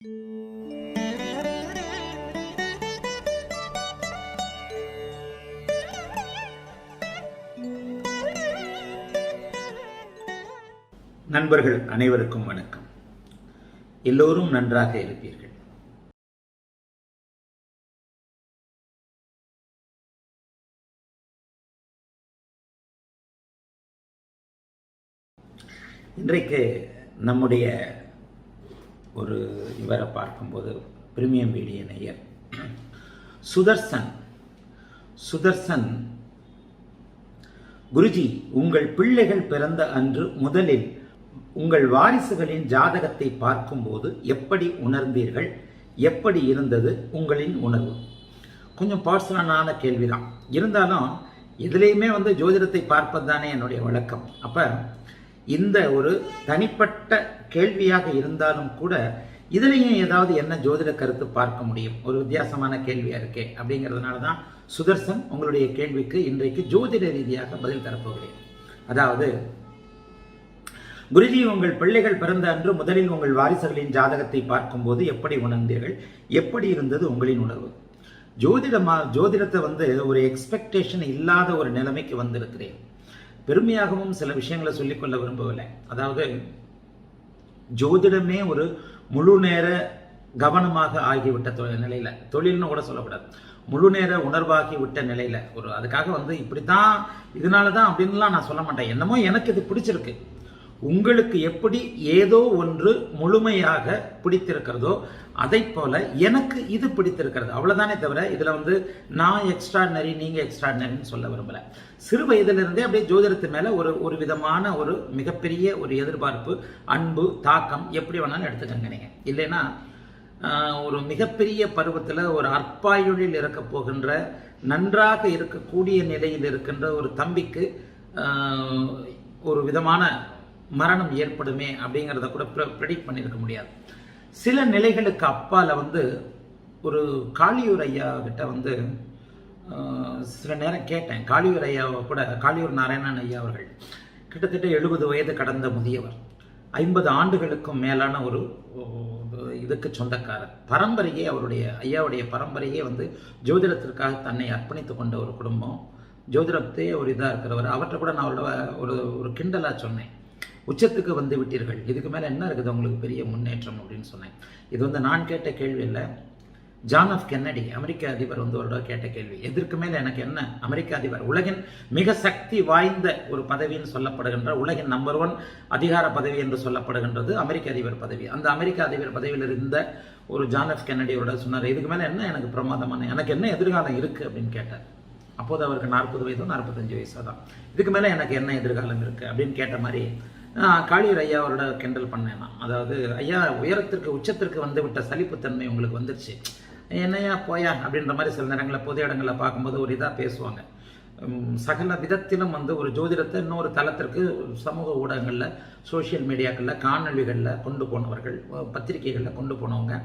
நண்பர்கள் அனைவருக்கும் வணக்கம். எல்லோரும் நன்றாக இருப்பீர்கள். இன்றைக்கு நம்முடைய ஒரு இவரை பார்க்கும்போது பிரிமியம் வீடியன் ஐயர் சுதர்சன். சுதர்சன் குருஜி உங்கள் பிள்ளைகள் பிறந்த அன்று முதலில் உங்கள் வாரிசுகளின் ஜாதகத்தை பார்க்கும்போது எப்படி உணர்ந்தீர்கள்? எப்படி இருந்தது உங்களின் உணர்வு? கொஞ்சம் பர்சனலான கேள்விதான். இருந்தாலும் எதுலேயுமே வந்து ஜோதிடத்தை பார்ப்பது தானே என்னுடைய வழக்கம். அப்போ இந்த ஒரு தனிப்பட்ட கேள்வியாக இருந்தாலும் கூட இதுலேயும் ஏதாவது என்ன ஜோதிட கருத்து பார்க்க முடியும்? ஒரு வித்தியாசமான கேள்வியாக இருக்கே அப்படிங்கிறதுனால தான் சுதர்சன் உங்களுடைய கேள்விக்கு இன்றைக்கு ஜோதிட ரீதியாக பதில் தரப்போகிறேன். அதாவது குருஜி உங்கள் பிள்ளைகள் பிறந்த அன்று முதலில் உங்கள் வாரிசுகளின் ஜாதகத்தை பார்க்கும்போது எப்படி உணர்ந்தீர்கள்? எப்படி இருந்தது உங்களின் உணர்வு? ஜோதிடமா ஜோதிடத்தை வந்து ஒரு எக்ஸ்பெக்டேஷன் இல்லாத ஒரு நிலைமைக்கு வந்திருக்கிறேன். பெருமையாகவும் சில விஷயங்களை சொல்லிக்கொள்ள விரும்பவில்லை. அதாவது ஜோதிடமே ஒரு முழு நேர கவனமாக ஆகிவிட்ட தொழில் நிலையில். தொழில்னு கூட சொல்லக்கூடாது. முழு நேர உணர்வாகி விட்ட நிலையில். ஒரு அதுக்காக வந்து இப்படி தான் இதனால தான் அப்படின்லாம் நான் சொல்ல மாட்டேன். என்னமோ எனக்கு இது பிடிச்சிருக்கு. உங்களுக்கு எப்படி ஏதோ ஒன்று முழுமையாக பிடித்திருக்கிறதோ அதை போல எனக்கு இது பிடித்திருக்கிறது. அவ்வளோதானே தவிர இதில் வந்து நான் எக்ஸ்ட்ராடினரி நீங்கள் எக்ஸ்ட்ராடினரின்னு சொல்ல விரும்பல. சிறு வயதிலிருந்தே அப்படியே ஜோதிடத்து மேலே ஒரு ஒரு விதமான ஒரு மிகப்பெரிய ஒரு எதிர்பார்ப்பு அன்பு தாக்கம் எப்படி வேணாலும் எடுத்துக்கங்க நீங்கள் இல்லைன்னா ஒரு மிகப்பெரிய பருவத்தில் ஒரு அற்பாயுளில் இருக்க போகின்ற நன்றாக இருக்கக்கூடிய நிலையில் இருக்கின்ற ஒரு தம்பிக்கு ஒரு விதமான மரணம் ஏற்படுமே அப்படிங்கிறத கூட ப்ரெடிக்ட் பண்ணியிருக்க முடியாது. சில நிலைகளுக்கு அப்பால் வந்து ஒரு காளியூர் ஐயா கிட்ட வந்து சில நேரம் கேட்டேன். காளியூர் ஐயாவை கூட காளியூர் நாராயணன் ஐயா அவர்கள் கிட்டத்தட்ட எழுபது வயது கடந்த முதியவர் ஐம்பது ஆண்டுகளுக்கும் மேலான ஒரு ஒரு இதுக்கு சொந்தக்காரர். பரம்பரையே அவருடைய ஐயாவுடைய பரம்பரையே வந்து ஜோதிடத்திற்காக தன்னை அர்ப்பணித்து கொண்ட ஒரு குடும்பம். ஜோதிடத்தையே ஒரு இதாக இருக்கிறவர். அவர்கிட்ட கூட நான் அவரோட ஒரு ஒரு கிண்டலாக சொன்னேன். உச்சத்துக்கு வந்து விட்டீர்கள். இதுக்கு மேலே என்ன இருக்குது உங்களுக்கு பெரிய முன்னேற்றம் அப்படின்னு சொன்னேன். இது வந்து நான் கேட்ட கேள்வி இல்லை. ஜான் ஆஃப் கென்னடி அமெரிக்க அதிபர் வந்து ஒரு கேட்ட கேள்வி. எதற்கு மேலே எனக்கு என்ன? அமெரிக்க அதிபர் உலகின் மிக சக்தி வாய்ந்த ஒரு பதவின்னு சொல்லப்படுகின்ற உலகின் நம்பர் ஒன் அதிகார பதவி என்று சொல்லப்படுகின்றது அமெரிக்க அதிபர் பதவி. அந்த அமெரிக்க அதிபர் பதவியில் இருந்த ஒரு ஜான் கென்னடி கென்னடியோட சொன்னார் இதுக்கு மேலே என்ன எனக்கு பிரமாதமான எனக்கு என்ன எதிர்காலம் இருக்குது அப்படின்னு கேட்டார். அப்போது அவருக்கு நாற்பது வயதோ நாற்பத்தஞ்சு வயசோ தான். இதுக்கு மேலே எனக்கு என்ன எதிர்காலம் இருக்குது அப்படின்னு கேட்ட மாதிரி காளியர் ஐயா அவரோட கிண்டல் பண்ணேன். நான் அதாவது ஐயா உயரத்திற்கு உச்சத்திற்கு வந்து விட்ட சலிப்புத்தன்மை உங்களுக்கு வந்துருச்சு. என்னையா போயா? அப்படின்ற மாதிரி சில நேரங்களில் பொது இடங்களில் பார்க்கும்போது ஒரு இதாக பேசுவாங்க. சகல விதத்திலும் வந்து ஒரு ஜோதிடத்தை இன்னொரு தளத்திற்கு சமூக ஊடகங்களில் சோஷியல் மீடியாக்களில் காணொளிகளில் கொண்டு போனவர்கள் பத்திரிகைகளில் கொண்டு போனவங்க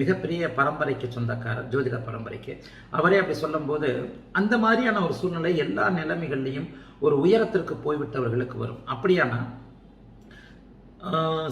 மிகப்பெரிய பரம்பரைக்கு சொந்தக்காரர் ஜோதிட பரம்பரைக்கு. அவரே அப்படி சொல்லும்போது அந்த மாதிரியான ஒரு சூழ்நிலை எல்லா நிலைமைகள்லையும் ஒரு உயரத்திற்கு போய்விட்டவர்களுக்கு வரும். அப்படியானா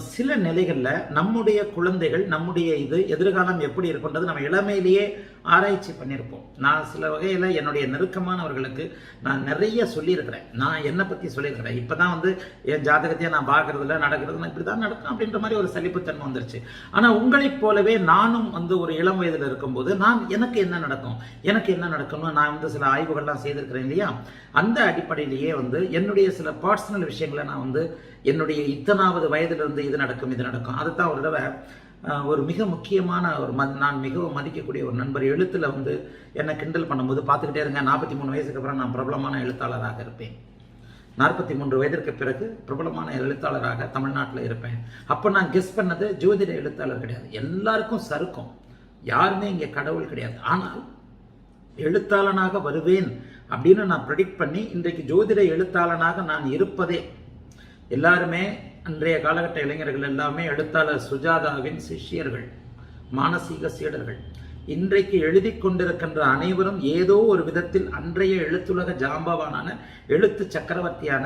சில நிலைகளில் நம்முடைய குழந்தைகள் நம்முடைய இது எதிர்காலம் எப்படி இருக்குன்றது நம்ம இளமையிலேயே ஆராய்ச்சி பண்ணியிருப்போம் நான் சில வகையில் என்னுடைய நெருக்கமானவர்களுக்கு நான் நிறைய சொல்லியிருக்கிறேன். நான் என்னை பற்றி சொல்லியிருக்கிறேன்? இப்போ தான் வந்து என் ஜாதகத்தையே நான் பார்க்கறதில்ல நடக்கிறதுல இப்படி தான் நடக்கும் அப்படின்ற மாதிரி ஒரு சலிப்புத்தன்மை வந்துருச்சு. ஆனால் உங்களைப் போலவே நானும் வந்து ஒரு இளம் வயதில் இருக்கும்போது நான் எனக்கு என்ன நடக்கும்? எனக்கு என்ன நடக்கும்னு நான் வந்து சில ஆய்வுகள்லாம் செய்திருக்கிறேன் இல்லையா? அந்த அடிப்படையிலேயே வந்து என்னுடைய சில பர்சனல் விஷயங்களை நான் வந்து என்னுடைய இத்தனாவது வயதிலிருந்து இது நடக்கும் இது நடக்கும். அதுதான் ஒரு தடவை ஒரு மிக முக்கியமான ஒரு ம- நான் மிகவும் மதிக்கக்கூடிய ஒரு நண்பர். எழுத்தில் வந்து என்னை கிண்டல் பண்ணும்போது பார்த்துக்கிட்டே இருங்க. நாற்பத்தி மூணு வயசுக்கு அப்புறம் நான் பிரபலமான எழுத்தாளராக இருப்பேன். நாற்பத்தி மூன்று வயதிற்கு பிறகு பிரபலமான எழுத்தாளராக தமிழ்நாட்டில் இருப்பேன். அப்போ நான் கெஸ் பண்ணது ஜோதிட எழுத்தாளர் கிடையாது. எல்லாருக்கும் சறுக்கும். யாருமே இங்கே கடவுள் கிடையாது. ஆனால் எழுத்தாளனாக வருவேன் அப்படின்னு நான் ப்ரெடிக்ட் பண்ணி இன்றைக்கு ஜோதிட எழுத்தாளனாக நான் இருப்பதே. எல்லாருமே அன்றைய காலகட்ட இளைஞர்கள் எல்லாமே எழுத்தாளர் சுஜாதாவின் சிஷ்யர்கள் மானசீக சீடர்கள். இன்றைக்கு எழுதி கொண்டிருக்கின்ற அனைவரும் ஏதோ ஒரு விதத்தில் அன்றைய எழுத்துலக ஜாம்பவானான எழுத்து சக்கரவர்த்தியான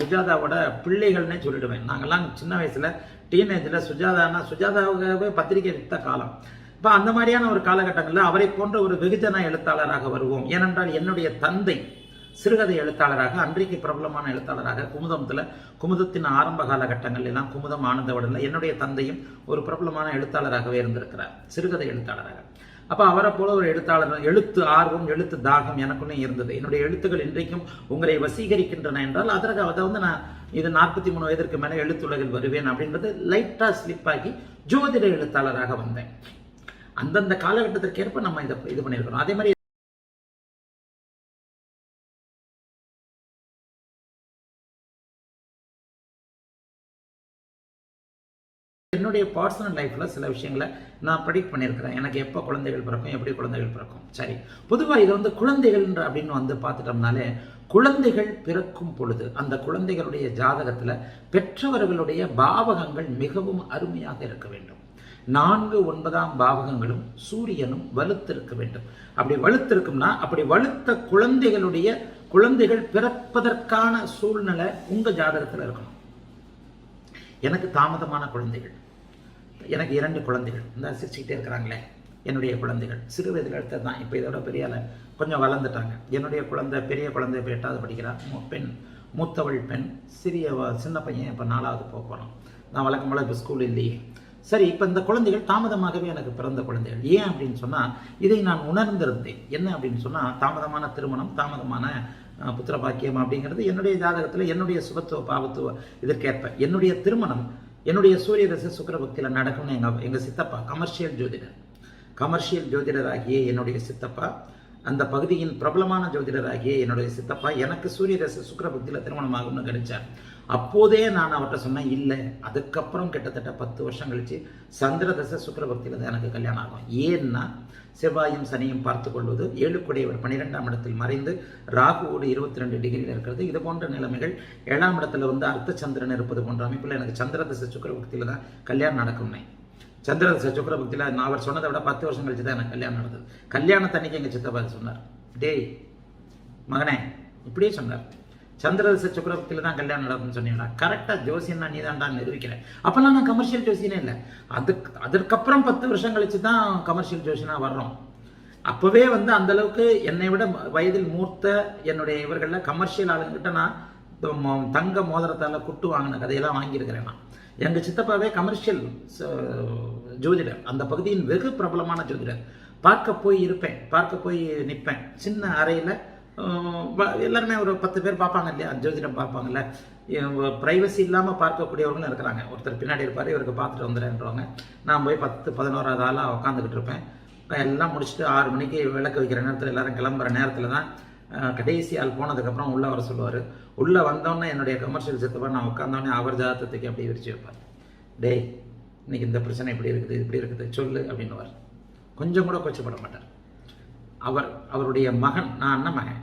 சுஜாதாவோட பிள்ளைகள்னே சொல்லிடுவேன். நாங்கள்லாம் சின்ன வயசில் டீனேஜில் சுஜாதானா சுஜாதாவாகவே பத்திரிகை வித்த காலம். இப்போ அந்த மாதிரியான ஒரு காலகட்டங்களில் அவரை போன்ற ஒரு வெகுஜன எழுத்தாளராக வருவோம். ஏனென்றால் என்னுடைய தந்தை சிறுகதை எழுத்தாளராக அன்றைக்கு பிரபலமான எழுத்தாளராக குமுதத்தில் குமுதத்தின் ஆரம்ப காலகட்டங்கள் எல்லாம் குமுதம் ஆனந்தவடலில். என்னுடைய தந்தையும் ஒரு பிரபலமான எழுத்தாளராகவே இருந்திருக்கிறார். சிறுகதை எழுத்தாளராக. அப்போ அவரை போல ஒரு எழுத்தாளர் எழுத்து ஆர்வம் எழுத்து தாகம் எனக்குள்ளே இருந்தது. என்னுடைய எழுத்துக்கள் இன்றைக்கும் உங்களை வசீகரிக்கின்றன என்றால் அதற்கு அதை வந்து நான் இது நாற்பத்தி மூணு வயதிற்கு மேலே எழுத்துலகில் வருவேன் அப்படின்றது லைட்டாக ஸ்லிப் ஆகி ஜோதிட எழுத்தாளராக வந்தேன். அந்தந்த காலகட்டத்திற்கு ஏற்ப நம்ம இதை இது பண்ணியிருக்கிறோம். அதே மாதிரி என்னுடைய பர்சனல் லைஃப்பில் சில விஷயங்களை நான் ப்ரெடிக்ட் பண்ணியிருக்கிறேன். எனக்கு எப்போ குழந்தைகள் பிறக்கும் எப்படி குழந்தைகள் பிறக்கும். சரி. பொதுவாக இது வந்து குழந்தைகள்ன்ற அப்படின்னு வந்து பார்த்துட்டோம்னாலே குழந்தைகள் பிறக்கும் பொழுது அந்த குழந்தைகளுடைய ஜாதகத்தில் பெற்றவர்களுடைய பாவகங்கள் மிகவும் அருமையாக இருக்க வேண்டும். நான்கு ஒன்பதாம் பாவகங்களும் சூரியனும் வலுத்திருக்க வேண்டும். அப்படி வலுத்திருக்கும்னா அப்படி வலுத்த குழந்தைகளுடைய குழந்தைகள் பிறப்பதற்கான சூழ்நிலை உங்க ஜாதகத்தில் இருக்கணும். எனக்கு தாமதமான குழந்தைகள். எனக்கு இரண்டு குழந்தைகள். இந்த சிரிச்சுக்கிட்டே இருக்கிறாங்களே என்னுடைய குழந்தைகள். சிறு வயதில் எடுத்தது தான் இப்போ இதோட பெரிய கொஞ்சம் வளர்ந்துட்டாங்க. என்னுடைய குழந்தை பெரிய குழந்தை இப்போ எட்டாவது படிக்கிறா. பெண் மூத்தவள் பெண். சிறிய சின்ன பையன் இப்போ நாலாவது போக போகிறோம் நான் வழக்கம் போல் இப்போ ஸ்கூல் இல்லையே. சரி இப்போ இந்த குழந்தைகள் தாமதமாகவே எனக்கு பிறந்த குழந்தைகள். ஏன் அப்படின்னு சொன்னால் இதை நான் உணர்ந்திருந்தேன். என்ன அப்படின்னு சொன்னால் தாமதமான திருமணம் தாமதமான புத்திர பாக்கியம் அப்படிங்கிறது என்னுடைய ஜாதகத்தில் என்னுடைய சுபத்துவ பாவத்துவ இதற்கேற்ப. என்னுடைய திருமணம் என்னுடைய சூரிய தசை சுக்கர பக்தியில் நடக்கும்னு எங்கள் எங்கள் சித்தப்பா கமர்ஷியல் ஜோதிடர். கமர்ஷியல் ஜோதிடராகிய என்னுடைய சித்தப்பா அந்த பகுதியின் பிரபலமான ஜோதிடராகிய என்னுடைய சித்தப்பா எனக்கு சூரிய தசை சுக்கர பக்தியில் திருமணமாகும்னு கணிச்சார் அப்போதே நான் அவர்கிட்ட சொன்னேன் இல்லை அதுக்கப்புறம் கிட்டத்தட்ட பத்து வருஷம் கழிச்சு சந்திர தசை தான் எனக்கு கல்யாணம் ஆகும். ஏன்னா செவ்வாயும் சனியும் பார்த்து கொள்வது ஏழுக்குடையவர் பன்னிரெண்டாம் இடத்தில் மறைந்து ராகுவோடு இருபத்தி ரெண்டு டிகிரியில் இருக்கிறது. இது போன்ற நிலைமைகள் ஏழாம் இடத்துல வந்து அர்த்த சந்திரன் இருப்பது போன்ற அமைப்பில் எனக்கு சந்திர தசை தான் கல்யாணம் நடக்கும்னே. சந்திரதச சுக்கரபக்தியில் நான் அவர் சொன்னதை விட பத்து வருஷம் கழிச்சு தான் எனக்கு கல்யாணம் நடந்தது. கல்யாணத்தன்னைக்கு எங்கள் சித்தப்பா சொன்னார். டேய் மகனே இப்படியே சொன்னார். சந்திரதச சுக்கரத்தில் தான் கல்யாணம் நடக்கும்னு சொன்னீங்களா கரெக்டாக ஜோசியன்னா நீ தான் நிரூபிக்கிறேன். அப்போல்லாம் நான் கமர்ஷியல் ஜோசியனே இல்லை. அதுக்கு அதற்கப்புறம் பத்து வருஷம் கழிச்சு தான் கமர்ஷியல் ஜோசியனாக வர்றோம். அப்போவே வந்து அந்த அளவுக்கு என்னை விட வயதில் மூர்த்த என்னுடைய இவர்களில் கமர்ஷியல் ஆளுங்கிட்ட நான் தங்க மோதிரத்தால் குட்டு வாங்கின கதையெல்லாம் வாங்கியிருக்கிறேன் நான். எங்கள் சித்தப்பாவே கமர்ஷியல் ஜோதிடர். அந்த பகுதியின் வெகு பிரபலமான ஜோதிடர். பார்க்க போய் இருப்பேன். பார்க்க போய் நிற்பேன் சின்ன அறையில் எல்லாருமே ஒரு பத்து பேர் பார்ப்பாங்க இல்லையா? ஜோதிடம் பார்ப்பாங்கல்ல. ப்ரைவசி இல்லாமல் பார்க்கக்கூடியவர்களும் இருக்கிறாங்க. ஒருத்தர் பின்னாடி இருப்பார் இவருக்கு பார்த்துட்டு வந்துடுறேன்றவங்க. நான் போய் பத்து பதினோராவது ஆளாக உட்காந்துக்கிட்டு இருப்பேன். எல்லாம் முடிச்சுட்டு ஆறு மணிக்கு விளக்கு வைக்கிற நேரத்தில் எல்லாரும் கிளம்புற நேரத்தில் தான் கடைசி ஆள் போனதுக்கப்புறம் உள்ளே வர சொல்லுவார். உள்ளே வந்தோடனே என்னுடைய கமர்ஷியல் சித்தப்பா நான் உட்காந்தோடனே அவர் ஜாதகத்துக்கு அப்படியே விரிச்சு வைப்பார்? டேய் இன்னைக்கு இந்த பிரச்சனை இப்படி இருக்குது இப்படி இருக்குது சொல்லு அப்படின்னுவார். கொஞ்சம் கூட கொச்சப்பட மாட்டார். அவர் அவருடைய மகன் நான் மகன்?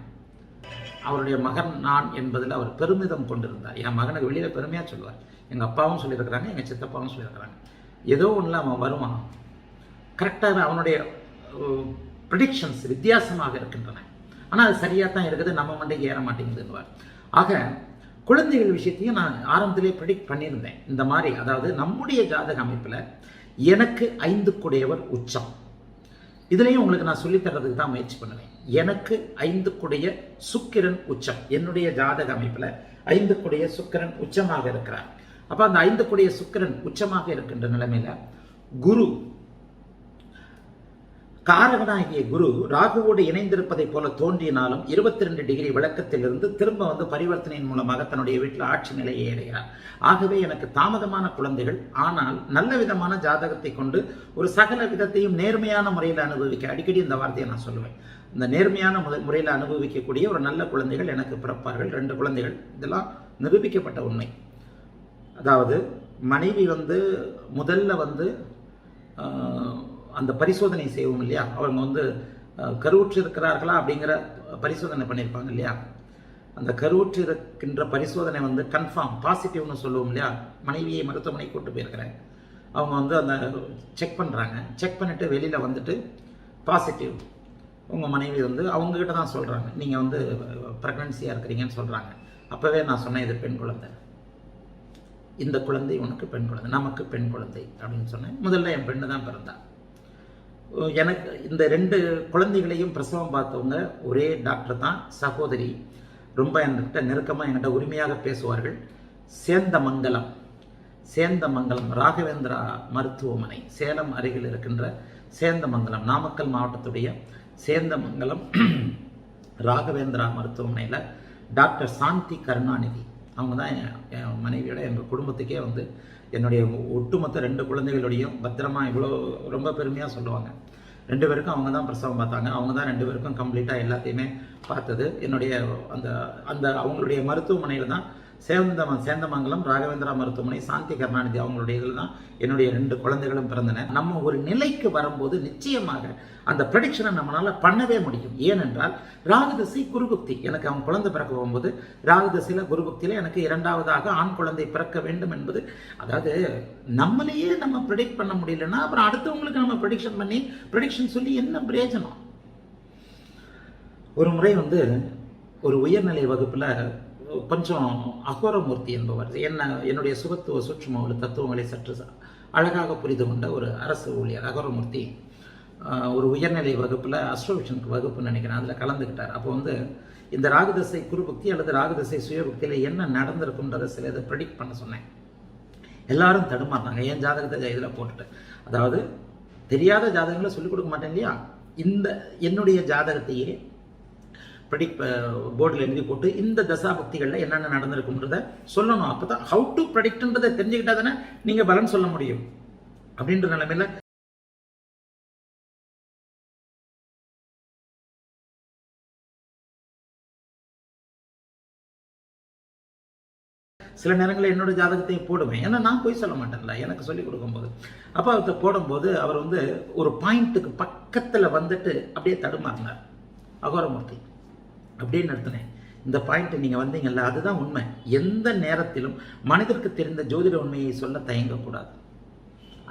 அவருடைய மகன் நான் என்பதில் அவர் பெருமிதம் கொண்டிருந்தார். என் மகனுக்கு வெளியில் பெருமையாக சொல்லுவார். எங்கள் அப்பாவும் சொல்லியிருக்கிறாங்க எங்கள் சித்தப்பாவும் சொல்லியிருக்கிறாங்க. ஏதோ ஒன்றில் அவன் வருவான். கரெக்டாக அவனுடைய ப்ரிடிக்ஷன்ஸ் வித்தியாசமாக இருக்கின்றன. ஆனால் அது சரியாக தான் இருக்குது நம்ம மண்டைக்கு ஏற மாட்டேங்குதுன்னுவார் ஆக குழந்தைகள் விஷயத்தையும் நான் ஆரம்பத்திலே ப்ரிடிக்ட் பண்ணியிருந்தேன். இந்த மாதிரி அதாவது நம்முடைய ஜாதக அமைப்பில் எனக்கு ஐந்துக்குடையவர் உச்சம். இதுலேயும் உங்களுக்கு நான் சொல்லித் தர்றதுக்கு தான் முயற்சி பண்ணுவேன் எனக்கு ஐந்து குடைய சுக்கிரன் உச்சம். என்னுடைய ஜாதக அமைப்பில் ஐந்து குடைய சுக்கிரன் உச்சமாக இருக்கிறார். அப்போ அந்த ஐந்து குடைய சுக்கிரன் உச்சமாக இருக்கின்ற நிலைமையில குரு காரகனாகிய குரு ராகுவோடு இணைந்திருப்பதைப் போல தோன்றினாலும் இருபத்தி ரெண்டு டிகிரி விளக்கத்திலிருந்து திரும்ப வந்து பரிவர்த்தனையின் மூலமாக தன்னுடைய வீட்டில் ஆட்சி நிலையை அடைகிறார். ஆகவே எனக்கு தாமதமான குழந்தைகள் ஆனால் நல்ல விதமான ஜாதகத்தை கொண்டு ஒரு சகல விதத்தையும் நேர்மையான முறையில் அனுபவிக்க அடிக்கடி இந்த வார்த்தையை நான் சொல்லுவேன். இந்த நேர்மையான முறை முறையில் அனுபவிக்கக்கூடிய ஒரு நல்ல குழந்தைகள் எனக்கு பிறப்பார்கள். ரெண்டு குழந்தைகள். இதெல்லாம் நிரூபிக்கப்பட்ட உண்மை. அதாவது மனைவி வந்து முதல்ல வந்து அந்த பரிசோதனை செய்வோம் இல்லையா? அவங்க வந்து கருவுற்று இருக்கிறார்களா அப்படிங்கிற பரிசோதனை பண்ணியிருப்பாங்க இல்லையா? அந்த கருவுற்று இருக்கின்ற பரிசோதனை வந்து கன்ஃபார்ம் பாசிட்டிவ்னு சொல்லுவோம் இல்லையா? மனைவியை மருத்துவமனை கூட்டு போயிருக்கிறேன். அவங்க வந்து அந்த செக் பண்ணுறாங்க செக் பண்ணிவிட்டு வெளியில் வந்துட்டு பாசிட்டிவ் உங்கள் மனைவி வந்து அவங்கக்கிட்ட தான் சொல்கிறாங்க நீங்கள் வந்து ப்ரெக்னன்சியாக இருக்கிறீங்கன்னு சொல்கிறாங்க அப்போவே நான் சொன்னேன் இது பெண் குழந்தை. இந்த குழந்தை உனக்கு பெண் குழந்தை நமக்கு பெண் குழந்தை அப்படின்னு சொன்னேன். முதல்ல என் பெண்ணு தான் பிறந்தான் எனக்கு இந்த ரெண்டு குழந்தைகளையும் பிரசவம் பார்த்தவங்க ஒரே டாக்டர் தான் சகோதரி. ரொம்ப என்கிட்ட நெருக்கமாக என்கிட்ட உரிமையாக பேசுவார்கள். சேந்தமங்கலம். சேந்தமங்கலம் ராகவேந்திரா மருத்துவமனை. சேலம் அருகில் இருக்கின்ற சேந்தமங்கலம் நாமக்கல் மாவட்டத்துடைய சேந்தமங்கலம் ராகவேந்திரா மருத்துவமனையில் டாக்டர் சாந்தி கருணாநிதி. அவங்க தான் என் என் மனைவியோட எங்கள் குடும்பத்துக்கே வந்து என்னுடைய ஒட்டுமொத்த ரெண்டு குழந்தைகளுடையும் பத்திரமா இவ்வளோ ரொம்ப பெருமையாக சொல்லுவாங்க. ரெண்டு பேருக்கும் அவங்க தான் பிரசவம் பார்த்தாங்க. அவங்க தான் ரெண்டு பேருக்கும் கம்ப்ளீட்டாக எல்லாத்தையுமே பார்த்தது. என்னுடைய அந்த அந்த அவங்களுடைய மருத்துவமனையில் தான் சேந்தம சேந்தமங்கலம் ராகவேந்திரா மருத்துவமனை சாந்தி கருணாநிதி அவங்களுடைய இதில் தான் என்னுடைய ரெண்டு குழந்தைகளும் பிறந்தன. நம்ம ஒரு நிலைக்கு வரும்போது நிச்சயமாக அந்த ப்ரெடிக்ஷனை நம்மளால் பண்ணவே முடியும். ஏனென்றால் ராகுதசி குருபக்தி. எனக்கு அவன் குழந்தை பிறக்க போகும்போது ராகுதசியில் குருபக்தியில் எனக்கு இரண்டாவதாக ஆண் குழந்தை பிறக்க வேண்டும் என்பது அதாவது நம்மளையே நம்ம ப்ரெடிக்ட் பண்ண முடியலன்னா அப்புறம் அடுத்தவங்களுக்கு நம்ம ப்ரெடிக்ஷன் பண்ணி ப்ரெடிக்ஷன் சொல்லி என்ன பிரயோஜனம்? ஒரு முறை வந்து ஒரு உயர்நிலை வகுப்பில் கொஞ்சம் அகோரமூர்த்தி என்பவர் என்ன என்னுடைய சுகத்துவ சூட்சும தத்துவங்களை சற்று அழகாக புரிந்து கொண்ட ஒரு அரசு ஊழியர் அகோரமூர்த்தி. ஒரு உயர்நிலை வகுப்பில் அஸ்ட்ரோவிஷனுக்கு வகுப்புன்னு நினைக்கிறேன் அதில் கலந்துக்கிட்டார் அப்போ வந்து இந்த ராகுதசை குருபக்தி அல்லது ராகுதசை சுயபக்தியில் என்ன நடந்திருக்குன்றதை சில இதை ப்ரெடிக்ட் பண்ண சொன்னேன். எல்லாரும் தடுமாறினாங்க. என் ஜாதகத்தை இதில் போட்டுட்டு. அதாவது தெரியாத ஜாதகங்களை சொல்லிக் கொடுக்க மாட்டேன் இல்லையா? இந்த என்னுடைய ஜாதகத்தையே ப்ரெடிக்ட் போர்டில் எழுதி போட்டு இந்த தசாபக்திகளில் என்னென்ன நடந்திருக்குன்றத சொல்லணும். அப்போ தான் ஹவு டு ப்ரெடிக்ட்ன்றதை தெரிஞ்சுக்கிட்டா தானே நீங்கள் பலன் சொல்ல முடியும். அப்படின்ற நிலைமையில் சில நேரங்களில் என்னோட ஜாதகத்தையும் போடுவேன். ஏன்னா நான் போய் சொல்ல மாட்டேன்ல. எனக்கு சொல்லிக் கொடுக்கும்போது. அப்போ அவர்கிட்ட போடும்போது அவர் வந்து ஒரு பாயிண்ட்டுக்கு பக்கத்தில் வந்துட்டு அப்படியே தடுமாறினார். அகோரமூர்த்தி. அப்படின்னு நிறுத்தினேன். இந்த பாயிண்ட்டை நீங்கள் வந்தீங்கல்ல அதுதான் உண்மை. எந்த நேரத்திலும் மனிதருக்கு தெரிந்த ஜோதிட உண்மையை சொல்ல தயங்கக்கூடாது.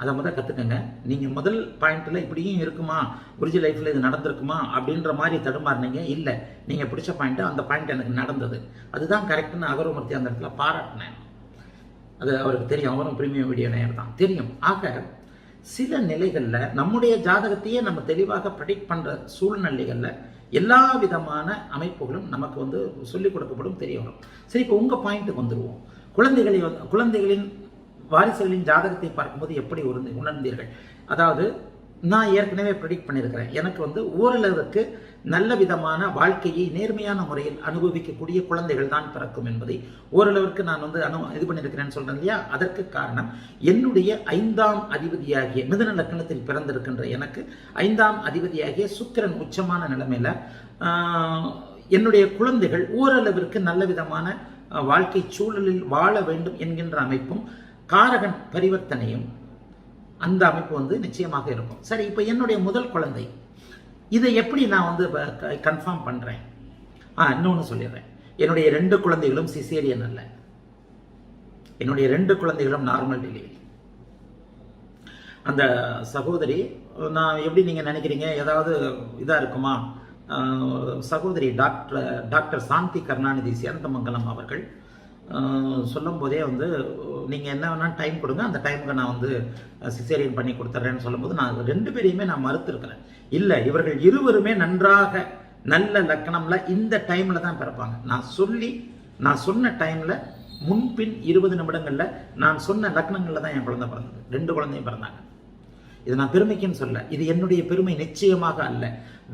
அதை முதல் கற்றுக்கங்க நீங்கள் முதல் பாயிண்ட்டில் இப்படியும் இருக்குமா? குருஜி லைஃப்பில் இது நடந்திருக்குமா? அப்படின்ற மாதிரி தடுமாறினீங்க. இல்லை நீங்கள் பிடிச்ச பாயிண்ட்டு அந்த பாயிண்ட் எனக்கு நடந்தது. அதுதான் கரெக்டுன்னு அகரமூர்த்தி அந்த இடத்துல பாராட்டினேன். அது அவருக்கு தெரியும். அவரும் பிரீமியம் வீடியோ நேர் தான். தெரியும். ஆக சில நிலைகளில் நம்முடைய ஜாதகத்தையே நம்ம தெளிவாக ப்ரெடிக்ட் பண்ணுற சூழ்நிலைகளில் எல்லா விதமான அமைப்புகளும் நமக்கு வந்து சொல்லிக் கொடுக்கப்படும் தெரிய வரும். சரி இப்போ உங்கள் பாயிண்ட்டுக்கு வந்துடுவோம் குழந்தைகளை குழந்தைகளின் வாரிசுகளின் ஜாதகத்தை பார்க்கும்போது எப்படி உணர்ந்தீர்கள்? அதாவது நான் ஏற்கனவே ப்ரெடிக்ட் பண்ணியிருக்கிறேன். எனக்கு வந்து ஓரளவுக்கு நல்ல விதமான வாழ்க்கையை நேர்மையான முறையில் அனுபவிக்கக்கூடிய குழந்தைகள் தான் பிறக்கும் என்பதை ஓரளவிற்கு நான் வந்து அனு இது பண்ணியிருக்கிறேன்னு சொல்கிறேன் இல்லையா? அதற்கு காரணம் என்னுடைய ஐந்தாம் அதிபதியாகிய மிதன லக்கணத்தில் பிறந்திருக்கின்ற எனக்கு ஐந்தாம் அதிபதியாகிய சுக்கிரன் உச்சமான நிலைமையில் என்னுடைய குழந்தைகள் ஓரளவிற்கு நல்ல விதமான வாழ்க்கை சூழலில் வாழ வேண்டும் என்கின்ற அமைப்பும் காரகன் பரிவர்த்தனையும் அந்த அமைப்பு வந்து நிச்சயமாக இருக்கும். சரி இப்போ என்னுடைய முதல் குழந்தை இதை எப்படி நான் வந்து கன்ஃபார்ம் பண்ணுறேன் ஆ இன்னொன்று சொல்லிடுறேன். என்னுடைய ரெண்டு குழந்தைகளும் சிசேரியன் அல்ல. என்னுடைய ரெண்டு குழந்தைகளும் நார்மல் டெலிவரி அந்த சகோதரி நான் எப்படி நீங்கள் நினைக்கிறீங்க? ஏதாவது இதாக இருக்குமா? சகோதரி டாக்டர் டாக்டர் சாந்தி கருணாநிதி சேந்தமங்கலம் அவர்கள் சொல்லும் போதே வந்து நீங்கள் என்ன வேணால் டைம் கொடுங்க. அந்த டைமுக்கு நான் வந்து சிசேரியன் பண்ணி கொடுத்துட்றேன்னு சொல்லும்போது நான் ரெண்டு பேரையுமே நான் மறுத்துருக்கிறேன். இல்லை இவர்கள் இருவருமே நன்றாக நல்ல லக்கணம்ல இந்த டைமில் தான் பிறப்பாங்க. நான் சொல்லி நான் சொன்ன டைமில் முன்பின் இருபது நிமிடங்களில் நான் சொன்ன லக்னங்களில் தான் என் குழந்தை பிறந்தது. ரெண்டு குழந்தையும் பிறந்தாங்க. இது நான் பெருமைக்குன்னு சொல்ல இது என்னுடைய பெருமை நிச்சயமாக அல்ல.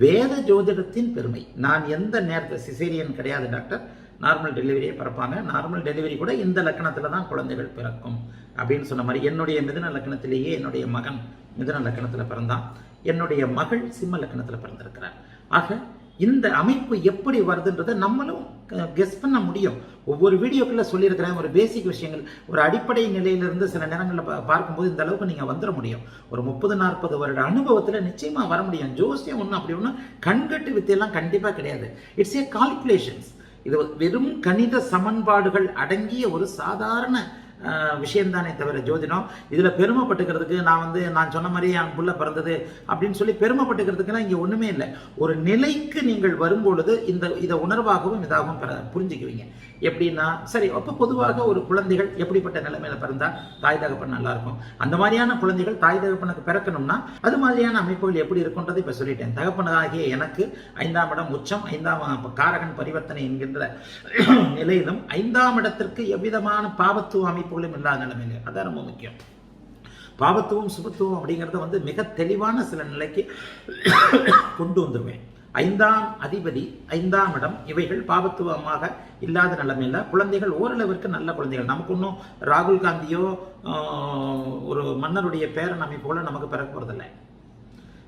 வேத ஜோதிடத்தின் பெருமை. நான் எந்த நேரத்தை சிசேரியன் கிடையாது டாக்டர். நார்மல் டெலிவரியே பிறப்பாங்க. நார்மல் டெலிவரி கூட இந்த லக்கணத்தில் தான் குழந்தைகள் பிறக்கும். அப்படின்னு சொன்ன மாதிரி என்னுடைய மிதன லக்கணத்திலேயே என்னுடைய மகன் மிதன லக்கணத்தில் பிறந்தான். என்னுடைய மகள் சிம்ம லக்கணத்தில் பிறந்திருக்கிறார். ஆக இந்த அமைப்பு எப்படி வருதுன்றதை நம்மளும் கெஸ் பண்ண முடியும். ஒவ்வொரு வீடியோக்குள்ள சொல்லியிருக்கிறேன். ஒரு பேசிக் விஷயங்கள். ஒரு அடிப்படை நிலையிலிருந்து சில நேரங்களில் பார்க்கும்போது இந்த அளவுக்கு நீங்கள் வந்துட முடியும். ஒரு முப்பது நாற்பது வருட அனுபவத்தில் நிச்சயமாக வர முடியும். ஜோசியம் ஒன்று அப்படி ஒன்றும் கண்கட்டு வித்தையெல்லாம் கண்டிப்பாக கிடையாது. இட்ஸ் ஏ கால்குலேஷன்ஸ் இது வெறும் கணித சமன்பாடுகள் அடங்கிய ஒரு சாதாரண விஷயம்தானே தவிர ஜோதிடம் இதுல பெருமைப்பட்டுக்கிறதுக்கு நான் வந்து நான் சொன்ன மாதிரி என் புள்ள பிறந்தது அப்படின்னு சொல்லி பெருமைப்பட்டுக்கிறதுக்குலாம் இங்க ஒண்ணுமே இல்லை. ஒரு நிலைக்கு நீங்கள் வரும்பொழுது இந்த இதை உணர்வாகவும் இதாகவும் புரிஞ்சுக்குவீங்க. எப்படின்னா சரி அப்போ பொதுவாக ஒரு குழந்தைகள் எப்படிப்பட்ட நிலைமையில பிறந்தா தாய் தகப்பன் நல்லா இருக்கும். அந்த மாதிரியான குழந்தைகள் தாய் தகப்பனுக்கு பிறக்கணும்னா அது மாதிரியான அமைப்புகள் எப்படி இருக்குன்றதை இப்போ சொல்லிட்டேன். தகப்பனதாகிய எனக்கு ஐந்தாம் இடம் உச்சம் ஐந்தாம் காரகன் பரிவர்த்தனை என்கின்ற நிலையிலும் ஐந்தாம் இடத்திற்கு எவ்விதமான பாவத்துவ அமைப்பு அமைப்புகளும் இல்லாத நிலைமையில. அதான் ரொம்ப முக்கியம். பாவத்துவம் சுபத்துவம் அப்படிங்கிறத வந்து மிக தெளிவான சில நிலைக்கு கொண்டு வந்துடுவேன் ஐந்தாம் அதிபதி ஐந்தாம் இடம் இவைகள் பாபத்துவமாக இல்லாத நிலைமையில் குழந்தைகள் ஓரளவிற்கு நல்ல குழந்தைகள். நமக்கு ஒன்றும் ராகுல் காந்தியோ ஆஹ், ஒரு மன்னருடைய பேரன் அமைப்போல நமக்கு பிறக்க போகிறதில்லை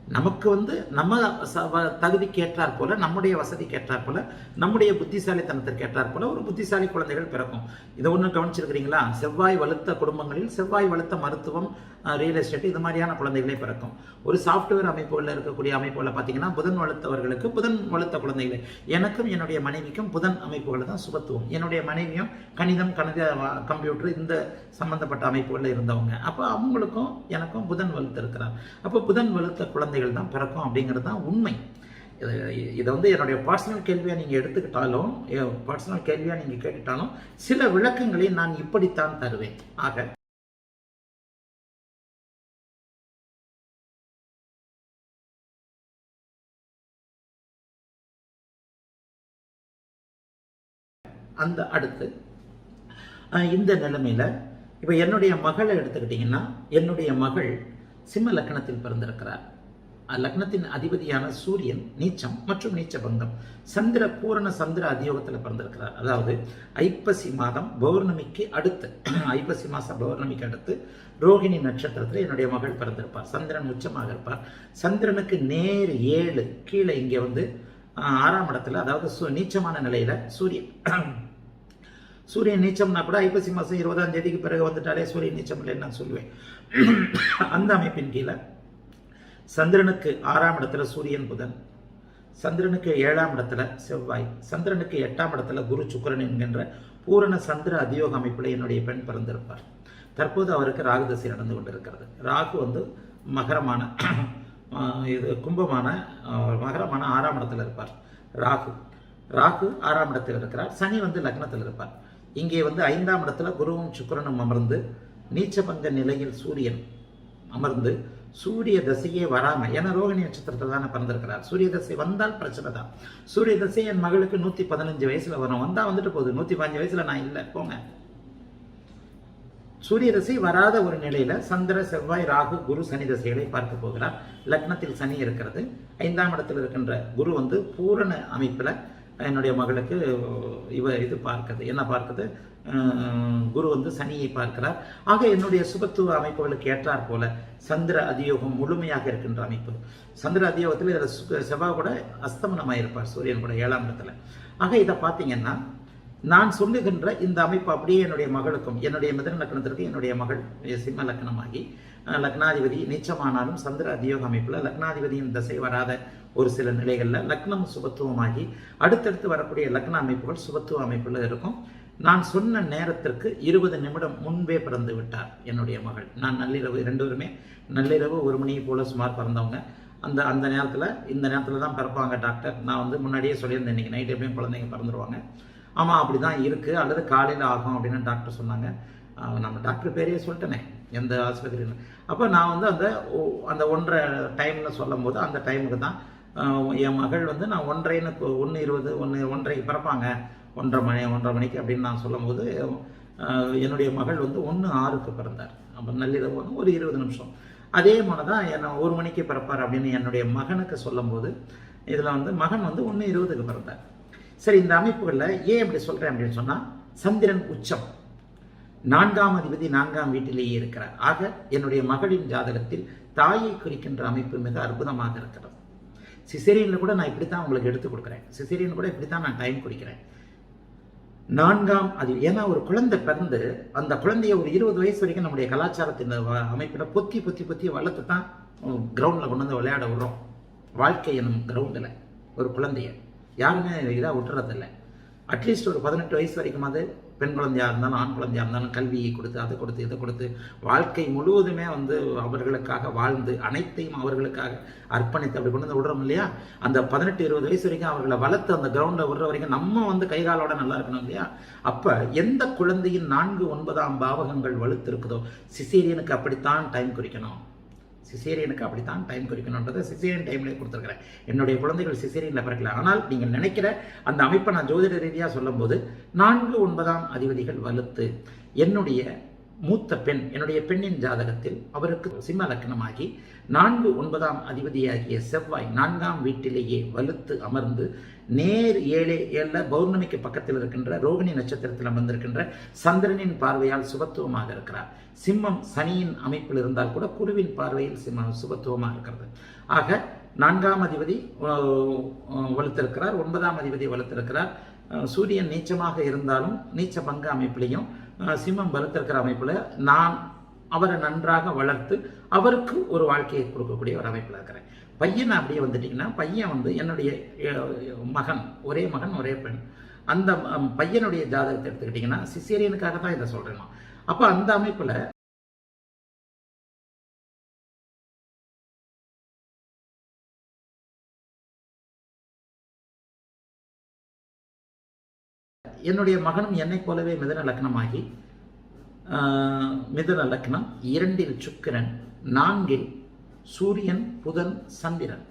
நமக்கு வந்து நம்ம ச- வ- தகுதிக்கு ஏற்றாற் போல நம்முடைய வசதிக்கு ஏற்றாற் போல நம்முடைய புத்திசாலித்தனத்திற்கு ஏற்றாற் போல ஒரு புத்திசாலி குழந்தைகள் பிறக்கும். இதை ஒன்று கவனிச்சிருக்கிறீங்களா? செவ்வாய் வலுத்த குடும்பங்களில் செவ்வாய் வலுத்த மருத்துவம் ரியல் எஸ்டேட் இது மாதிரியான குழந்தைகளே பிறக்கும். ஒரு சாஃப்ட்வேர் அமைப்புகளில் இருக்கக்கூடிய அமைப்புகளில் பார்த்தீங்கன்னா புதன் வலுத்தவர்களுக்கு புதன் வலுத்த குழந்தைகளே. எனக்கும் என்னுடைய மனைவிக்கும் புதன் அமைப்புகளை தான் சுபத்துவம். என்னுடைய மனைவியும் கணிதம் கணித கம்ப்யூட்டர் இந்த சம்பந்தப்பட்ட அமைப்புகளில் இருந்தவங்க. அப்போ அவங்களுக்கும் எனக்கும் புதன் வலுத்து இருக்கிறார் அப்போ புதன் வலுத்த குழந்தைகள் தான் பிறக்கும் அப்படிங்கிறது தான் உண்மை. இதை வந்து என்னுடைய பர்சனல் கேள்வியாக நீங்கள் எடுத்துக்கிட்டாலும் பர்சனல் கேள்வியாக நீங்கள் கேட்டுட்டாலும் சில விளக்கங்களை நான் இப்படித்தான் தருவேன். ஆக அந்த அடுத்து. இந்த நிலைமையில் இப்போ என்னுடைய மகளை எடுத்துக்கிட்டிங்கன்னா என்னுடைய மகள் சிம்ம லக்னத்தில் பிறந்திருக்கிறார். லக்னத்தின் அதிபதியான சூரியன் நீச்சம் மற்றும் நீச்ச பங்கம் சந்திர பூரண சந்திர அதியோகத்தில் பிறந்திருக்கிறார். அதாவது ஐப்பசி மாதம் பௌர்ணமிக்கு அடுத்து ஐப்பசி மாதம் பௌர்ணமிக்கு அடுத்து ரோகிணி நட்சத்திரத்தில் என்னுடைய மகள் பிறந்திருப்பார். சந்திரன் உச்சமாக இருப்பார். சந்திரனுக்கு நேர் ஏழு. கீழே இங்கே வந்து ஆறாம் இடத்துல அதாவது சு- நீச்சமான நிலையில் சூரியன். சூரியன் நீச்சம்னா கூட ஐப்பசி மாதம் இருபதாம் தேதிக்கு பிறகு வந்துட்டாலே சூரியன் நீச்சம் இல்லைன்னு நான் சொல்லுவேன். அந்த அமைப்பின் கீழே சந்திரனுக்கு ஆறாம் இடத்துல சூரியன் புதன் சந்திரனுக்கு ஏழாம் இடத்துல செவ்வாய் சந்திரனுக்கு எட்டாம் இடத்துல குரு சுக்கரன் என்கின்ற பூரண சந்திர அதியோக அமைப்பில் என்னுடைய பெண் பிறந்திருப்பார். தற்போது அவருக்கு ராகு தசை நடந்து கொண்டிருக்கிறது. ராகு வந்து மகரமான இது கும்பமான மகரமான ஆறாம் இடத்துல இருப்பார். ராகு ராகு ஆறாம் இடத்தில் இருக்கிறார். சனி வந்து லக்னத்தில் இருப்பார். இங்கே வந்து ஐந்தாம் இடத்துல குருவும் சுக்கிரனும் அமர்ந்து நீச்சபங்க நிலையில் சூரியன் அமர்ந்து சூரிய தசையே வராம ஏன்னா ரோகிணி நட்சத்திரத்தில் தானே பிறந்திருக்கிறார். சூரிய தசை வந்தால் பிரச்சனை தான். சூரிய தசை என் மகளுக்கு நூத்தி பதினஞ்சு வயசுல வரும். வந்தா வந்துட்டு போகுது. நூத்தி பதினஞ்சு வயசுல நான் இல்லை. போங்க. சூரிய தசை வராத ஒரு நிலையில சந்திர செவ்வாய் ராகு குரு சனி தசைகளை பார்க்க போகிறார். லக்னத்தில் சனி இருக்கிறது. ஐந்தாம் இடத்தில் இருக்கின்ற குரு வந்து பூரண அமைப்புல என்னுடைய மகளுக்கு இவ இது பார்க்குது. என்ன பார்க்குது? குரு வந்து சனியை பார்க்கிறார். ஆக என்னுடைய சுபத்துவ அமைப்புகளுக்கு ஏற்றார் போல சந்திர அதியோகம் முழுமையாக இருக்கின்ற அமைப்பு. சந்திர அதியோகத்தில் இதில் சுக செவ்வாய் கூட அஸ்தமனமாயிருப்பார் சூரியன் கூட ஏழாம் இடத்துல. ஆக இதை பார்த்தீங்கன்னா நான் சொல்லுகின்ற இந்த அமைப்பு அப்படியே என்னுடைய மகளுக்கும் என்னுடைய மிதன லக்னத்திற்கு என்னுடைய மகள் சிம்ம லக்னமாகி லக்னாதிபதி நீச்சமானாலும் சந்திர அதியோக அமைப்பில் லக்னாதிபதியின் தசை வராத ஒரு சில நிலைகளில் லக்னம் சுபத்துவமாகி அடுத்தடுத்து வரக்கூடிய லக்ன அமைப்புகள் சுபத்துவ அமைப்பில் இருக்கும். நான் சொன்ன நேரத்திற்கு இருபது நிமிடம் முன்பே பிறந்து விட்டார் என்னுடைய மகள். நான் நள்ளிரவு ரெண்டு பேருமே நள்ளிரவு ஒரு மணி போல சுமார் பிறந்தவங்க. அந்த அந்த நேரத்தில் இந்த நேரத்தில் தான் பிறப்பாங்க டாக்டர். நான் வந்து முன்னாடியே சொல்லியிருந்தேன் இன்னைக்கு நைட் எப்பயும் குழந்தைங்க பிறந்துருவாங்க. ஆமாம் அப்படி தான் இருக்குது அல்லது காலையில் ஆகும் அப்படின்னு டாக்டர் சொன்னாங்க. நம்ம டாக்டர் பேரையே சொல்லிட்டேனே எந்த ஆஸ்பத்திரியில். அப்போ நான் வந்து அந்த ஒ- அந்த ஒன்றரை டைமில் சொல்லும் போது அந்த டைமுக்கு தான் என் மகள் வந்து நான் ஒன்றைன்னு ஒன்று இருபது ஒன்று ஒன்றரைக்கு பிறப்பாங்க. ஒன்றரை மணி ஒன்றரை மணிக்கு அப்படின்னு நான் சொல்லும்போது என்னுடைய மகள் வந்து ஒன்று ஆறுக்கு பிறந்தார். அப்போ நள்ளிரவு வந்து ஒரு இருபது நிமிஷம். அதே மாதிரி தான் என்னை ஒரு மணிக்கு பிறப்பார் அப்படின்னு என்னுடைய மகனுக்கு சொல்லும்போது இதில் வந்து மகன் வந்து ஒன்று இருபதுக்கு பிறந்தார். சரி இந்த அமைப்புகளில் ஏன் இப்படி சொல்கிறேன் அப்படின்னு சொன்னால் சந்திரன் உச்சம். நான்காம் அதிபதி நான்காம் வீட்டிலேயே இருக்கிறார். ஆக என்னுடைய மகளின் ஜாதகத்தில் தாயை குறிக்கின்ற அமைப்பு மிக அற்புதமாக இருக்கிறது. சிசேரியனில் கூட நான் இப்படி தான் உங்களுக்கு எடுத்து கொடுக்குறேன். சிசேரியன் கூட இப்படி தான் நான் டைம் குடிக்கிறேன். நான்காம் அது ஏன்னா ஒரு குழந்தை பிறந்து அந்த குழந்தைய ஒரு இருபது வயசு வரைக்கும் நம்முடைய கலாச்சாரத்தின் வ- பொத்தி பொத்தி பொத்தி வளர்த்து தான் கிரவுண்டில் கொண்டு வந்து விளையாட விடுறோம். வாழ்க்கை எனும் கிரவுண்டில் ஒரு குழந்தைய. யாருமே இதாக விட்டுறதில்ல. அட்லீஸ்ட் ஒரு பதினெட்டு வயசு வரைக்குமாவது பெண் குழந்தையாக இருந்தாலும் ஆண் குழந்தையாக இருந்தாலும் கல்வியை கொடுத்து அதை கொடுத்து இதை கொடுத்து வாழ்க்கை முழுவதுமே வந்து அவர்களுக்காக வாழ்ந்து அனைத்தையும் அவர்களுக்காக அர்ப்பணித்து அப்படி கொண்டு வந்து விடுறோம் இல்லையா? அந்த பதினெட்டு இருபது வயசு வரைக்கும் அவர்களை வளர்த்து அந்த கிரவுண்டில் விடுற வரைக்கும் நம்ம வந்து கை காலோட நல்லா இருக்கணும் இல்லையா? அப்போ எந்த குழந்தையின் நான்கு ஒன்பதாம் பாவகங்கள் வலுத்திருக்குதோ சிசேரியனுக்கு அப்படித்தான் டைம் குறிக்கணும். சிசேரியனுக்கு அப்படித்தான் டைம் குறிக்கணுன்றதை சிசேரியன் டைம்லேயே கொடுத்துருக்குறேன். என்னுடைய குழந்தைகள் சிசேரியனில் பிறக்கல. ஆனால் நீங்கள் நினைக்கிற அந்த அமைப்பை நான் ஜோதிட ரீதியாக சொல்லும்போது நான்கு ஒன்பதாம் அதிபதிகள் வலுத்து என்னுடைய மூத்த பெண் என்னுடைய பெண்ணின் ஜாதகத்தில் அவருக்கு சிம்ம லக்னமாகி நான்கு ஒன்பதாம் அதிபதியாகிய செவ்வாய் நான்காம் வீட்டிலேயே வலுத்து அமர்ந்து நேர் ஏழே ஏழில் பௌர்ணமிக்கு பக்கத்தில் இருக்கின்ற ரோகிணி நட்சத்திரத்தில் அமர்ந்திருக்கின்ற சந்திரனின் பார்வையால் சுபத்துவமாக இருக்கிறார். சிம்மம் சனியின் அமைப்பில் இருந்தால் கூட குருவின் பார்வையில் சிம்மம் சுபத்துவமாக இருக்கிறது. ஆக நான்காம் அதிபதி வலுத்திருக்கிறார் ஒன்பதாம் அதிபதி வலுத்திருக்கிறார். சூரியன் நீச்சமாக இருந்தாலும் நீச்ச பங்கு அமைப்பிலையும் சிம்மம் இருக்கிற அமைப்பில் நான் அவரை நன்றாக வளர்த்து அவருக்கு ஒரு வாழ்க்கையை கொடுக்கக்கூடிய ஒரு அமைப்பில் இருக்கிறேன். பையன் அப்படியே வந்துட்டிங்கன்னா பையன் வந்து என்னுடைய மகன் ஒரே மகன் ஒரே பெண். அந்த பையனுடைய ஜாதகத்தை எடுத்துக்கிட்டிங்கன்னா சிசேரியனுக்காக தான் இதை சொல்கிறேன் அப்போ அந்த அமைப்பில் என்னுடைய மகனும் என்னைப் போலவே மிதன லக்னமாகி மிதன லக்னம் இரண்டில் சுக்கிரன் நான்கில் சூரியன் புதன் சந்திரன்.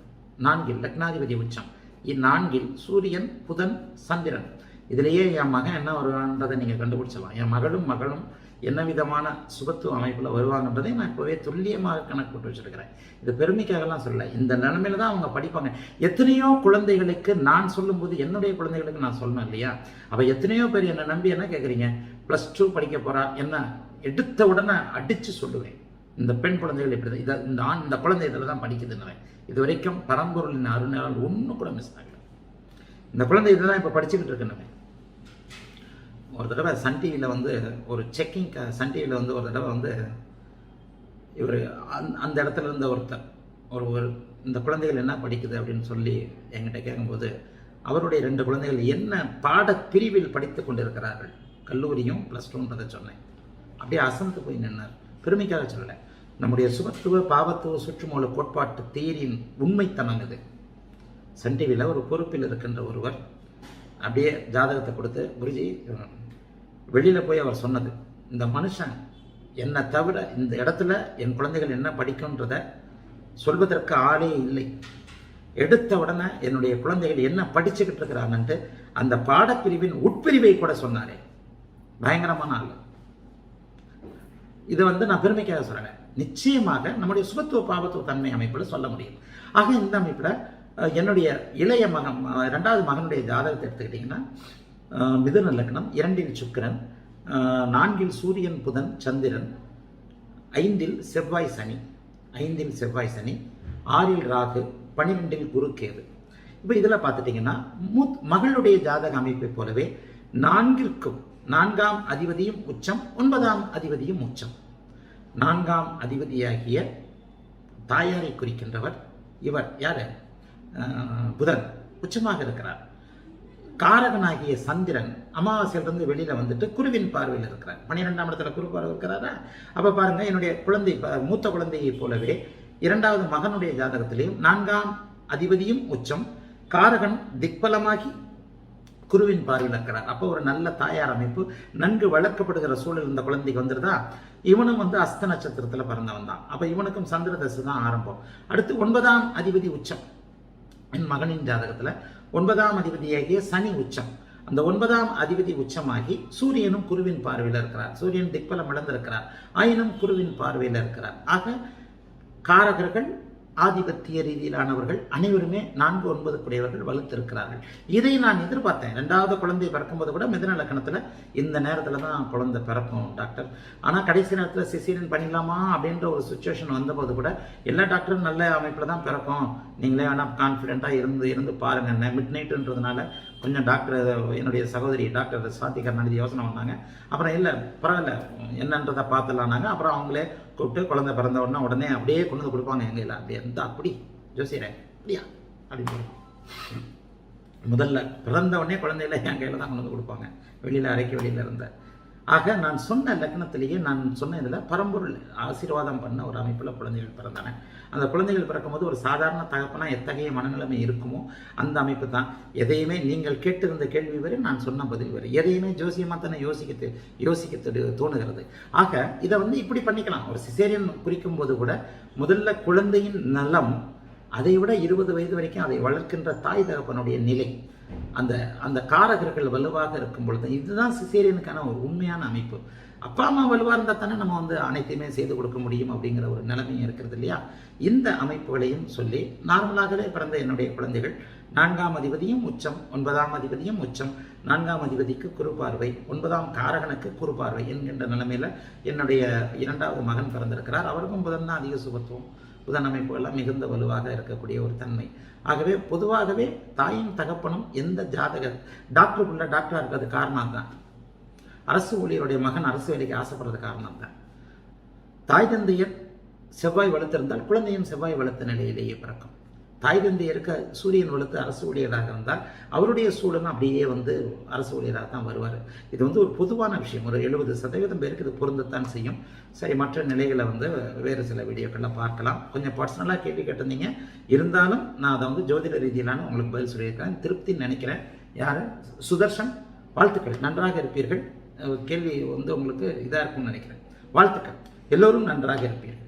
நான்கில் லக்னாதிபதி உச்சம். இந்நான்கில் சூரியன் புதன் சந்திரன். இதிலேயே என் மகன் என்ன வருவான்றதை நீங்கள் கண்டுபிடிச்சலாம் என் மகளும் மகளும் என்ன விதமான சுகத்துவ அமைப்பில் வருவாங்கன்றதை நான் இப்போவே துல்லியமாக கணக்கு போட்டு வச்சிருக்கிறேன். இது பெருமைக்காகலாம் சொல்லலை. இந்த நிலைமையில தான் அவங்க படிப்பாங்க. எத்தனையோ குழந்தைகளுக்கு நான் சொல்லும்போது என்னுடைய குழந்தைகளுக்கு நான் சொல்லணும் இல்லையா? அப்போ எத்தனையோ பேர் என்னை நம்பி என்ன கேட்குறீங்க ப்ளஸ் டூ படிக்க போகிறா என்ன? எடுத்த உடனே அடித்து சொல்லுவேன். இந்த பெண் குழந்தைகள் இப்படி தான் இதை இந்த ஆண் இந்த குழந்தை இதில் தான் படிக்குதுன்னு இது வரைக்கும் பரம்பொருளின் அருணால் ஒன்றும் கூட மிஸ் ஆகலை. இந்த குழந்தை இதை தான் இப்போ படிச்சுக்கிட்டு இருக்குன்னு ஒரு தடவை சன் டிவியில் வந்து ஒரு செக்கிங் சன் டிவியில் வந்து ஒரு தடவை வந்து இவர் அந் அந்த இடத்துல இருந்த ஒருத்தர் ஒரு ஒரு இந்த குழந்தைகள் என்ன படிக்குது அப்படின்னு சொல்லி என்கிட்ட கேட்கும்போது அவருடைய ரெண்டு குழந்தைகள் என்ன பாடப்பிரிவில் படித்து கொண்டிருக்கிறார்கள்? கல்லூரியும் ப்ளஸ் டூன்றதை சொன்னேன். அப்படியே அசந்து போய் நின்னார். பெருமைக்காக சொல்லலை. நம்முடைய சுகத்துவ பாவத்துவ சுற்றுமூல கோட்பாட்டு தேரின் உண்மைத்தனம் இது. சன் டிவியில் ஒரு பொறுப்பில் இருக்கின்ற ஒருவர் அப்படியே ஜாதகத்தை கொடுத்து குருஜி வெளியில் போய் அவர் சொன்னது இந்த மனுஷன் என்னை தவிர இந்த இடத்துல என் குழந்தைகள் என்ன படிக்கும்ன்றத சொல்வதற்கு ஆளே இல்லை. எடுத்த உடனே என்னுடைய குழந்தைகள் என்ன படிச்சுக்கிட்டு இருக்கிறாங்கன்ட்டு அந்த பாடப்பிரிவின் உட்பிரிவை கூட சொன்னாரே. பயங்கரமான ஆள். இதை வந்து நான் பெருமைக்காக சொல்கிறேன் நிச்சயமாக நம்முடைய சுபத்துவ பாவத்துவ தன்மை அமைப்பில் சொல்ல முடியும். ஆக இந்த அமைப்பில் என்னுடைய இளைய மகன் ரெண்டாவது மகனுடைய ஜாதகத்தை எடுத்துக்கிட்டிங்கன்னா மிதுன லக்னம் இரண்டில் சுக்கிரன் நான்கில் சூரியன் புதன் சந்திரன் ஐந்தில் செவ்வாய் சனி ஐந்தில் செவ்வாய் சனி ஆறில் ராகு பன்னிரெண்டில் குரு கேது. இப்போ இதில் பார்த்துட்டிங்கன்னா மூத் மகளுடைய ஜாதக அமைப்பை போலவே நான்கிற்கும் நான்காம் அதிபதியும் உச்சம் ஒன்பதாம் அதிபதியும் உச்சம். நான்காம் அதிபதியாகிய தாயாரை குறிக்கின்றவர் இவர் யார்? புதன். உச்சமாக இருக்கிறார். காரகனாகிய சந்திரன் அமாவாசையிலிருந்து வெளியில வந்துட்டு குருவின் பார்வையில் இருக்கிறார். பன்னிரெண்டாம் இடத்துல குரு பார்வை இருக்கிறாரா? அப்ப பாருங்க என்னுடைய குழந்தை ப- மூத்த குழந்தையை போலவே இரண்டாவது மகனுடைய ஜாதகத்திலேயும் நான்காம் அதிபதியும் உச்சம் காரகன் திக்பலமாகி குருவின் பார்வையில் இருக்கிறார். அப்போ ஒரு நல்ல தாயார் அமைப்பு நன்கு வளர்க்கப்படுகிற சூழல் இந்த குழந்தைக்கு வந்துருதா? இவனும் வந்து அஸ்த நட்சத்திரத்தில் பிறந்தவன் தான் அப்போ இவனுக்கும் சந்திர தசை தான் ஆரம்பம். அடுத்து ஒன்பதாம் அதிபதி உச்சம். மகனின் ஜாதகத்தில் ஒன்பதாம் அதிபதியாகிய சனி உச்சம். அந்த ஒன்பதாம் அதிபதி உச்சமாகி சூரியனும் குருவின் பார்வையில் இருக்கிறார். சூரியன் திக்பலம் இழந்திருக்கிறார் ஆயினும் குருவின் பார்வையில் இருக்கிறார். ஆக காரகர்கள் ஆதிபத்திய ரீதியிலானவர்கள் அனைவருமே நான்கு ஒன்பது குடையவர்கள் வலுத்திருக்கிறார்கள். இதை நான் எதிர்பார்த்தேன். ரெண்டாவது குழந்தை பிறக்கும்போது கூட மிதன லக்கணத்தில் இந்த நேரத்தில் தான் குழந்தை பிறக்கும் டாக்டர். ஆனால் கடைசி நேரத்தில் சிசீரியன் பண்ணிடலாமா அப்படின்ற ஒரு சுச்சுவேஷன் வந்தபோது கூட எல்லா டாக்டரும் நல்ல அமைப்பில் தான் பிறக்கும். நீங்களே வேணால் கான்ஃபிடென்ட்டாக இருந்து இருந்து பாருங்க. மிட் நைட்டுன்றதுனால கொஞ்சம் டாக்டர் என்னுடைய சகோதரி டாக்டர் சாந்தி கருணாநிதி யோசனை பண்ணாங்க. அப்புறம் இல்லை பரவாயில்ல என்னன்றதை பார்த்துலானாங்க அப்புறம் அவங்களே கூப்பிட்டு குழந்தை பிறந்த உடனே உடனே அப்படியே கொண்டு வந்து கொடுப்பாங்க எங்க இல்லை அப்படியே இருந்தா அப்படி ஜோசியரே அப்படியா அப்படின்னு முதல்ல பிறந்த உடனே குழந்தையில என் கையில் தான் கொண்டு வந்து கொடுப்பாங்க. வெளியில் அறைக்கு வெளியில் இருந்த ஆக நான் சொன்ன லக்னத்திலேயே நான் சொன்ன இதில் பரம்பொருள் ஆசீர்வாதம் பண்ண ஒரு அமைப்பில் குழந்தைகள் பிறந்தன அந்த குழந்தைகள் பிறக்கும்போது ஒரு சாதாரண தகப்பனா எத்தகைய மனநிலைமை இருக்குமோ அந்த அமைப்பு தான். எதையுமே நீங்கள் கேட்டிருந்த கேள்வி வரை நான் சொன்ன பதில் வரை எதையுமே ஜோசியமாக தானே யோசிக்க யோசிக்க தோணுகிறது. ஆக இதை வந்து இப்படி பண்ணிக்கலாம். ஒரு சிசேரியன் குறிக்கும் போது கூட முதல்ல குழந்தையின் நலம் அதை விட இருபது வயது வரைக்கும் அதை வளர்க்கின்ற தாய் தகப்பனுடைய நிலை. அந்த அந்த காரகர்கள் வலுவாக இருக்கும் பொழுது இதுதான் சிசேரியனுக்கான ஒரு உண்மையான அமைப்பு. அப்பா அம்மா வலுவாக இருந்தால் தானே நம்ம வந்து அனைத்தையுமே செய்து கொடுக்க முடியும் அப்படிங்கிற ஒரு நிலைமையும் இருக்கிறது இல்லையா? இந்த அமைப்புகளையும் சொல்லி நார்மலாகவே பிறந்த என்னுடைய குழந்தைகள் நான்காம் அதிபதியும் உச்சம் ஒன்பதாம் அதிபதியும் உச்சம் நான்காம் அதிபதிக்கு குறுபார்வை ஒன்பதாம் காரகனுக்கு குறுபார்வை என்கின்ற நிலைமையில் என்னுடைய இரண்டாவது மகன் பிறந்திருக்கிறார். அவருக்கும் புதன் தான் அதிக சுபத்துவம். புதன் அமைப்புகள்லாம் மிகுந்த வலுவாக இருக்கக்கூடிய ஒரு தன்மை. ஆகவே பொதுவாகவே தாயும் தகப்பனும் எந்த ஜாதக டாக்டருக்குள்ள டாக்டராக இருக்கிறது காரணம் தான் அரசு ஊழியருடைய மகன் அரசு வேலைக்கு ஆசைப்படுறது காரணம் தான் தாய் தந்தையர் செவ்வாய் வளர்த்திருந்தால் குழந்தையும் செவ்வாய் வளர்த்த நிலையிலேயே பிறக்கும். தாய் தந்தையருக்கு சூரியன் வலுத்து அரசு ஊழியராக இருந்தால் அவருடைய சூழலும் அப்படியே வந்து அரசு ஊழியராக தான் வருவார். இது வந்து ஒரு பொதுவான விஷயம். ஒரு எழுபது சதவீதம் பேருக்கு இது பொருந்தத்தான் செய்யும். சரி மற்ற நிலைகளை வந்து வேறு சில வீடியோக்களில் பார்க்கலாம். கொஞ்சம் பர்சனலாக கேள்வி கேட்டிருந்தீங்க. இருந்தாலும் நான் அதை வந்து ஜோதிட ரீதியிலான உங்களுக்கு பதில் சொல்லியிருக்கேன் திருப்தி நினைக்கிறேன். யார்? சுதர்ஷன். வாழ்த்துக்கள். நன்றாக இருப்பீர்கள். கேள்வி வந்து உங்களுக்கு இதாக இருக்கும்னு நினைக்கிறேன். வாழ்த்துக்கள். எல்லோரும் நன்றாக இருப்பீர்கள்.